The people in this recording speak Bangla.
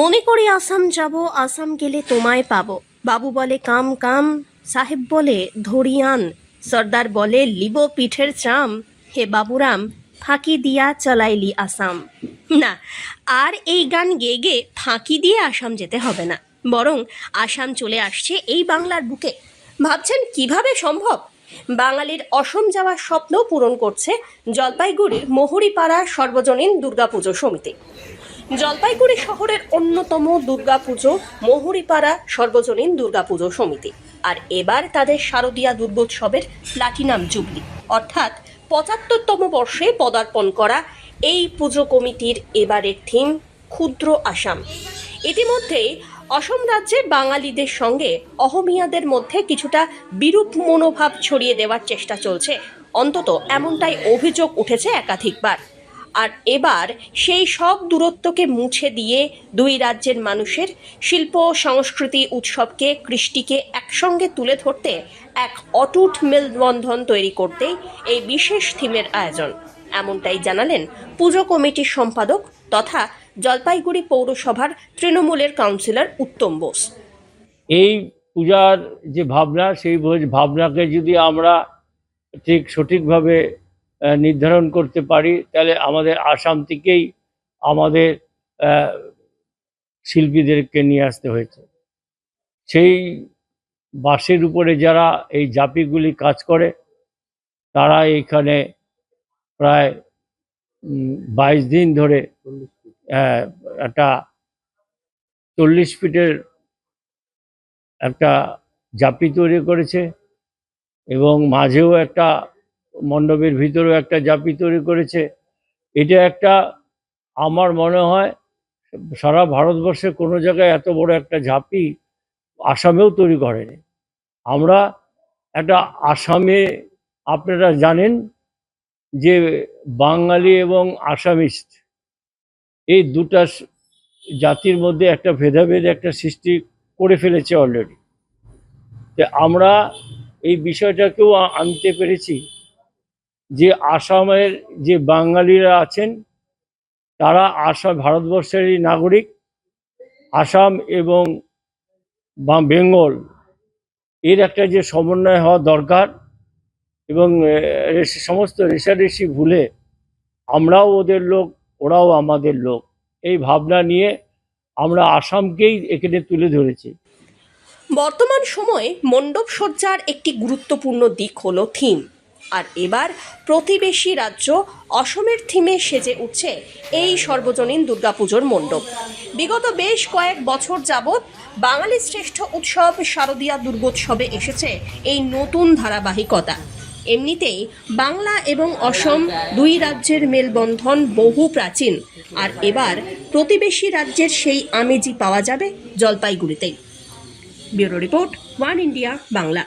মনে করি আসাম যাব, আসাম গেলে তোমায় পাবো। বাবু বলে, কাম কাম। সাহেব বলে ধরিয়ান সর্দার বলে, লিব পিঠের চাম। হে বাবুরাম, ফাঁকি দিয়া চলাইলি আসাম। না, আর এই গান গেয়ে গেয়ে ফাঁকি দিয়ে আসাম যেতে হবে না। বরং আসাম চলে আসছে এই বাংলার বুকে। ভাবছেন কীভাবে সম্ভব? বাঙালির অসম যাওয়ার স্বপ্ন পূরণ করছে জলপাইগুড়ির মহুরিপাড়া সর্বজনীন দুর্গাপুজো সমিতি। জলপাইগুড়ি শহরের অন্যতম দুর্গাপুজো মহুরিপাড়া সর্বজনীন দুর্গাপুজো সমিতি। আর এবার তাদের শারদীয়া দুর্গোৎসবের প্লাটিনাম জুবলি। অর্থাৎ পঁচাত্তরতম বর্ষে পদার্পণ করা এই পুজো কমিটির এবারের থিম ক্ষুদ্র আসাম। ইতিমধ্যেই অসম রাজ্যে বাঙালিদের সঙ্গে অহমিয়াদের মধ্যে কিছুটা বিরূপ মনোভাব ছড়িয়ে দেওয়ার চেষ্টা চলছে। অন্তত এমনটাই অভিযোগ উঠেছে একাধিকবার। আর এবার সেই সব দূরত্বকে মুছে দিয়ে দুই রাজ্যের মানুষের শিল্প সংস্কৃতি উৎসবকে, কৃষ্টিকে একসঙ্গে তুলে ধরতে এক অটুট মেলবন্ধন তৈরি করতেই এই বিশেষ থিমের আয়োজন। এমনটাই জানালেন পুজো কমিটির সম্পাদক তথা জলপাইগুড়ি পৌরসভার তৃণমূলের কাউন্সিলর উত্তম বোস। এই পূজার যে ভাবনা, সেই ভাবনাকে যদি আমরা ঠিক সঠিকভাবে নির্ধারণ করতে পারি, তাহলে আমাদের আসাম থেকেই আমাদের শিল্পীদেরকে নিয়ে আসতে হয়েছে। সেই বাসের উপরে যারা এই জাপিগুলি কাজ করে, তারা এইখানে প্রায় বাইশ দিন ধরে একটা চল্লিশ ফিটের একটা জাপি তৈরি করেছে এবং মাঝেও একটা মণ্ডপের ভিতরেও একটা জাপি তৈরি করেছে। এটা একটা, আমার মনে হয়, সারা ভারতবর্ষে কোনো জায়গায় এত বড় একটা ঝাঁপি আসামেও তৈরি করেনি। আমরা একটা আসামে, আপনারা জানেন যে বাঙালি এবং আসামিস্ট, এই দুটা জাতির মধ্যে একটা ভেদাভেদ একটা সৃষ্টি করে ফেলেছে অলরেডি আমরা এই বিষয়টাকেও আনতে পেরেছি। যে আসামের যে বাঙালিরা আছেন, তারা আসাম ভারতবর্ষেরই নাগরিক। আসাম এবং বেঙ্গল, এর একটা যে সমন্বয় হওয়া দরকার এবং সমস্ত রেশারেশি ভুলে আমরাও ওদের লোক, ওরাও আমাদের লোক। এই ভাবনা নিয়ে আমরা আসামকেই এখানে তুলে ধরেছি। বর্তমান সময়ে মণ্ডপ সজ্জার একটি গুরুত্বপূর্ণ দিক হলো থিম। আর এবার প্রতিবেশী রাজ্য অসমের থিমে সেজে উঠছে এই সর্বজনীন দুর্গাপুজোর মণ্ডপ। বিগত বেশ কয়েক বছর যাবৎ বাঙালি শ্রেষ্ঠ উৎসব শারদীয়া দুর্গোৎসবে এসেছে এই নতুন ধারাবাহিকতা। এমনিতেই বাংলা এবং অসম দুই রাজ্যের মেলবন্ধন বহু প্রাচীন। আর এবার প্রতিবেশী রাজ্যের সেই আমেজি পাওয়া যাবে জলপাইগুড়িতেই। Bureau report, One India, Bangla.